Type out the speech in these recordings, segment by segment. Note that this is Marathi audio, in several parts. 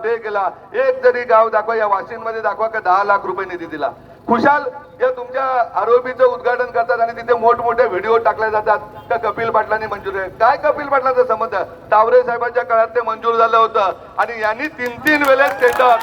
कुठे गेला एक जरी गाव दाखवा या वाशिममध्ये दाखवा का दहा लाख रुपये निधी दिला. खुशाल या तुमच्या आरोपीचं उद्घाटन करतात आणि तिथे मोठमोठे व्हिडिओ टाकले जातात का कपिल पाटलांनी मंजूर आहे काय कपिल पाटलांचा संबंध तावरे साहेबांच्या काळात ते मंजूर झालं होतं आणि यांनी तीन तीन वेळेस टेंडर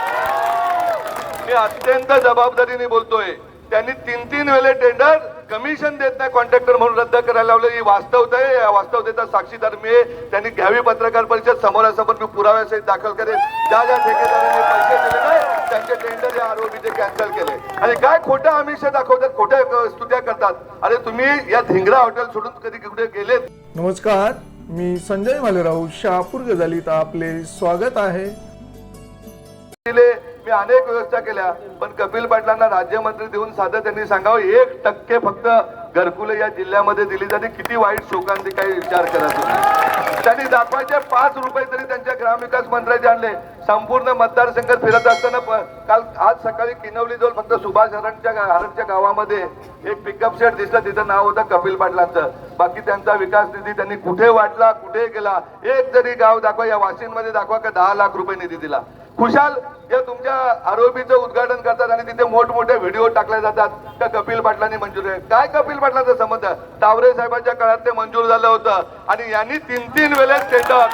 मी अत्यंत जबाबदारीने बोलतोय. त्यांनी तीन तीन वेळे टेंडर कमिशन देत नाही कॉन्ट्रॅक्टर म्हणून रद्द करायला लावलं. ही वास्तवता आहे या वास्तवतेचा साक्षीदार मी आहे. त्यांनी घ्यावी पत्रकार परिषद समोरासमोर मी पुराव्यासहित दाखल करेन. ज्या ज्या ठेकेदारांनी पैसे दिले नाही त्यांचे टेंडर या आरोपीचे कॅन्सल केले. आणि काय खोटं आमिष दाखवतात खोट्या स्तुत्या करतात? अरे तुम्ही या धिंगरा हॉटेल सोडून कधी कुठे गेलेत? नमस्कार मी संजय मालेराव शहापूर गजालीत आपले स्वागत आहे. मी अनेक व्यवस्था केल्या पण कपिल पाटलांना राज्यमंत्री देऊन साधं त्यांनी सांगावं एक टक्के फक्त घरकुले या जिल्ह्यामध्ये दिली जाते. किती वाईट शोकांचे काही विचार करत होते. त्यांनी दाखवायचे पाच रुपये तरी त्यांच्या ग्रामविकास मंत्र्याचे आणले. संपूर्ण मतदारसंघात फिरत असताना काल आज सकाळी किनवली जवळ फक्त सुभाष हरणच्या हरणच्या गावामध्ये एक पिकअप सेट दिसलं. तिथं नाव होतं कपिल पाटलांचं. बाकी त्यांचा विकास निधी त्यांनी कुठे वाटला कुठे गेला? एक जरी गाव दाखवा या वाशिंगमध्ये दाखवा का दहा लाख रुपये निधी दिला? खुशाल या तुमच्या आरोपीचं उद्घाटन करतात आणि तिथे मोठमोठे व्हिडिओ टाकले जातात. का कपिल पाटलांनी मंजूर आहे काय कपिल पाटलांचा संबंध तावरे साहेबांच्या काळात ते मंजूर झालं होतं. आणि यांनी तीन तीन वेळेस टेंडर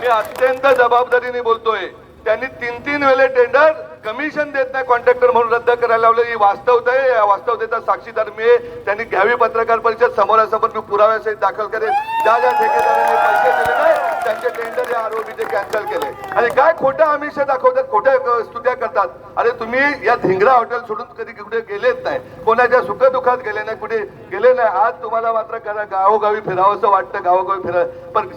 मी अत्यंत जबाबदारीने बोलतोय. त्यांनी तीन तीन वेळे टेंडर कमिशन देत नाही कॉन्ट्रॅक्टर म्हणून रद्द करायला लावलं. ही वास्तवता आहे. या वास्तवतेचा साक्षीदार मी त्यांनी घ्यावी पत्रकार परिषद समोरासमोर मी पुराव्यासहित दाखल करेल ज्या ज्या ठेकेदारांनी पैसे दिले नाही त्यांचे टेंडर या आरोपीचे कॅन्सल केले. आणि काय खोटं आमिष दाखवतात? खोट्या स्तुत्या करतात. अरे तुम्ही या धिंगरा हॉटेल सोडून कधी कुठे गेलेच नाही. कोणाच्या सुखदुःखात गेले नाही कुठे गेले नाही. आज तुम्हाला मात्र करा गावोगावी फिरावंसं वाटतं गावोगावी फिरा पण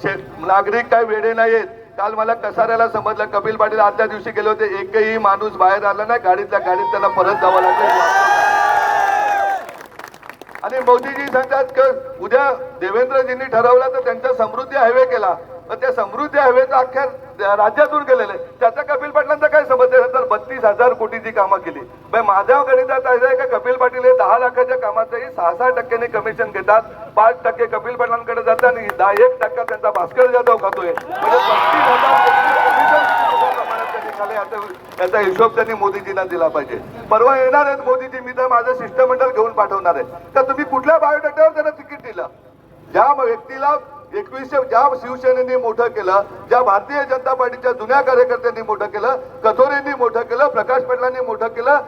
नागरिक काय वेडे नाहीत काल मला कसाऱ्याला समजलं कपिल पाटील आदल्या दिवशी गेले होते. एकही माणूस बाहेर आला नाही. गाडीतल्या गाडीत त्यांना परत जावं लागलं. आणि मोदीजी सांगतात उद्या देवेंद्रजींनी ठरवलं तर त्यांचा समृद्धी हायवे केला. त्या समृद्धी हायवेचा अख्ख्या राज्यातून केलेलं आहे त्याचा कपिल पाटलांचा काय समज आहे? तर बत्तीस हजार कोटीची कामं केली. माझ्या गणितात असं आहे का कपिल पाटील हे दहा लाखाच्या कामाचंही सहा सहा टक्क्याने कमिशन घेतात पाच टक्के कपिल पाटलांकडे जातात आणि दहा एक टक्का त्यांचा भास्कर जाधव खातोय. म्हणजे हजार याचा हिशोब त्यांनी मोदीजींना दिला पाहिजे. परवा येणार आहेत मोदीजी मी तर माझं शिष्टमंडळ घेऊन पाठवणार आहे. तर तुम्ही कुठल्या बायोडेटावर त्यांना तिकीट दिलं? ज्या व्यक्तीला एकवीसशे ज्या शिवसेनेने मोठं केलं ज्या भारतीय जनता पार्टीच्या जुन्या कार्यकर्त्यांनी मोठं केलं कथोरेंनी मोठं केलं प्रकाश पाटलांनी मोठं केलं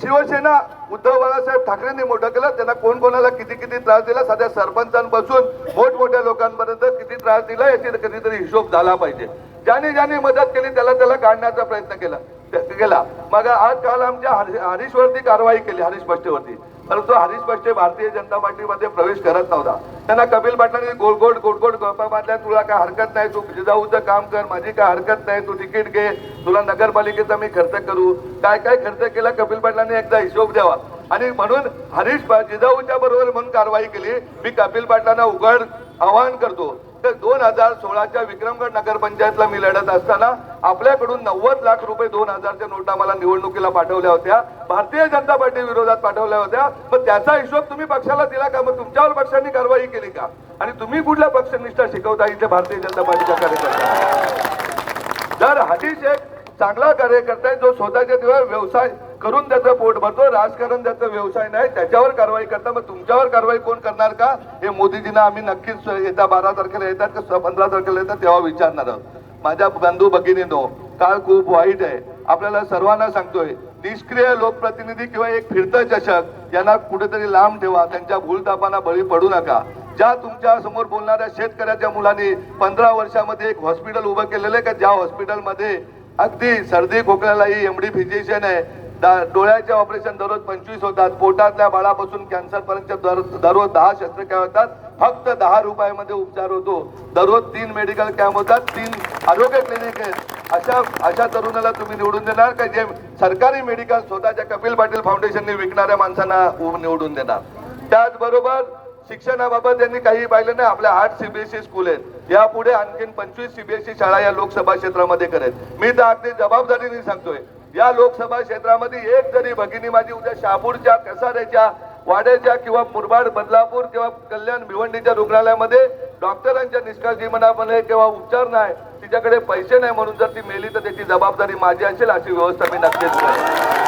शिवसेना उद्धव बाळासाहेब ठाकरेंनी मोठं केलं त्यांना कोण कोणाला किती किती त्रास दिला? साध्या सरपंचांपासून मोठमोठ्या लोकांपर्यंत किती त्रास दिला? याची कधीतरी हिशोब झाला पाहिजे. ज्याने ज्याने मदत केली त्याला त्याला काढण्याचा प्रयत्न केला. केला. मग आज काल आमच्या हरीशवरती कारवाई केली हरीश पष्टेवरती परंतु हरीश पष्टे भारतीय जनता पार्टीमध्ये प्रवेश करत नव्हता. त्यांना कपिल पाटलांनी गोडगोड गोड गोड गप्पा मारल्या तुला काय हरकत नाही तू जिजाऊचं काम कर माझी काय हरकत नाही तू तिकीट घे तुला नगरपालिकेचा मी खर्च करू. काय काय खर्च केला कपिल पाटलांनी? एकदा हिशोब द्यावा. आणि म्हणून हरीश जिजाऊच्या बरोबर म्हणून कारवाई केली. मी कपिल पाटलांना उघड आवाहन करतो. तर दोन हजार सोळाच्या विक्रमगड नगरपंचायतला मी लढत असताना आपल्याकडून नव्वद लाख रुपये दोन हजारच्या नोटा मला निवडणुकीला पाठवल्या होत्या. भारतीय जनता पार्टी विरोधात पाठवल्या होत्या. मग त्याचा हिशोब तुम्ही पक्षाला दिला का? मग तुमच्यावर पक्षांनी कारवाई केली का? आणि तुम्ही कुठल्या पक्षनिष्ठा शिकवता इथे भारतीय जनता पार्टीच्या कार्यकर्त्यांना जर हरीश एक चांगला कार्यकर्ता आहे जो स्वतःच्या दिवस व्यवसाय करून त्याचं पोट भरतो. राजकारण त्याचा व्यवसाय नाही त्याच्यावर कारवाई करता. मग तुमच्यावर कारवाई कोण करणार का? हे मोदीजींना आम्ही नक्कीच येत्या बारा तारखेला येतात का पंधरा तारखेला येतात तेव्हा विचारणार आहोत. माझ्या बंधू भगिनीनो काळ खूप वाईट आहे. आपल्याला सर्वांना सांगतोय निष्क्रिय लोकप्रतिनिधी किंवा एक फिरतं चषक यांना कुठेतरी लांब ठेवा. त्यांच्या भूलतापांना बळी पडू नका. ज्या तुमच्यासमोर बोलणाऱ्या शेतकऱ्याच्या मुलांनी पंधरा वर्षामध्ये एक हॉस्पिटल उभं केलेलं आहे का? ज्या हॉस्पिटलमध्ये अगदी सर्दी खोकल्यालाही एमडी फिजिशियन आहे. डोळ्याचे ऑपरेशन दररोज पंचवीस होतात. पोटातल्या बाळापासून कॅन्सर पर्यंत दर- दररोज दहा शस्त्रक्रिया होतात? फक्त दहा रुपयामध्ये उपचार होतो. दररोज तीन मेडिकल कॅम्प होतात तीन आरोग्य क्लिनिक आहेत. अशा अशा तरुणाला तुम्ही निवडून देणार का? जे सरकारी मेडिकल स्वतःच्या कपिल पाटील फाउंडेशनने विकणाऱ्या माणसांना निवडून देणार. त्याचबरोबर शिक्षणाबाबत त्यांनी काही पाहिलं नाही आपल्या आठ सीबीएसई स्कूल आहेत. यापुढे आणखीन पंचवीस सीबीएसई शाळा या लोकसभा क्षेत्रामध्ये करेल. मी तर अगदी जबाबदारीने सांगतोय. या लोकसभा क्षेत्रामध्ये एक जरी भगिनी माझी उद्या शहापूरच्या कसाऱ्याच्या वाड्याच्या किंवा मुरबाड बदलापूर किंवा कल्याण भिवंडीच्या रुग्णालयामध्ये डॉक्टरांच्या निष्काळजीपणामुळे किंवा उपचार नाही तिच्याकडे पैसे नाही म्हणून जर ती मेली तर त्याची जबाबदारी माझी असेल अशी व्यवस्था मी नक्कीच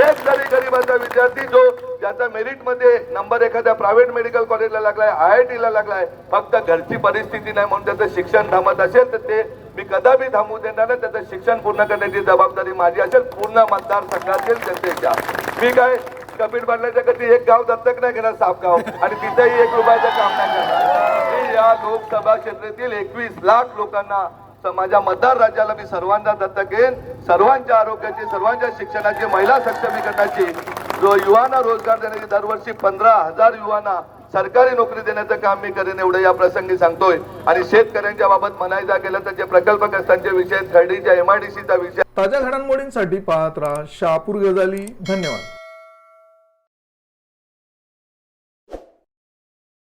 करेन एक जरी गरीबाचा विद्यार्थी जो ज्याचा मेरिटमध्ये नंबर एखाद्या प्रायव्हेट मेडिकल कॉलेजला लागलाय आय आय टी ला लागलाय फक्त घरची परिस्थिती नाही म्हणून त्याचं शिक्षण थांबत असेल तर ते मी कदापि थांबू देणार नाही. त्याचं शिक्षण पूर्ण करण्याची जबाबदारी माझी असेल पूर्ण मतदारसंघातील जनतेच्या. मी काय कपीट पाटलाच्या कधी एक गाव दत्तक नाही घेणार सापगाव आणि तिथेही एक रुपयाचं काम नाही करणार. मी या लोकसभा क्षेत्रातील एकवीस लाख लोकांना माझ्या मतदार राज्याला मी सर्वांना दत्तक घेईन. सर्वांच्या आरोग्याची सर्वांच्या शिक्षणाची महिला सक्षमीकरणाची जो युवांना रोजगार देण्याची दरवर्षी पंधरा हजार युवांना सरकारी नोकरी देण्याचं काम मी करेन एवढं या प्रसंगी सांगतोय. आणि शेतकऱ्यांच्या बाबत म्हणायचं गेलं तर जे प्रकल्पग्रस्तांचे विषय थर्डीच्या एमआयडीसीचा विषय ताज्या घडामोडींसाठी पाहत राहा शहापूर गजाली धन्यवाद.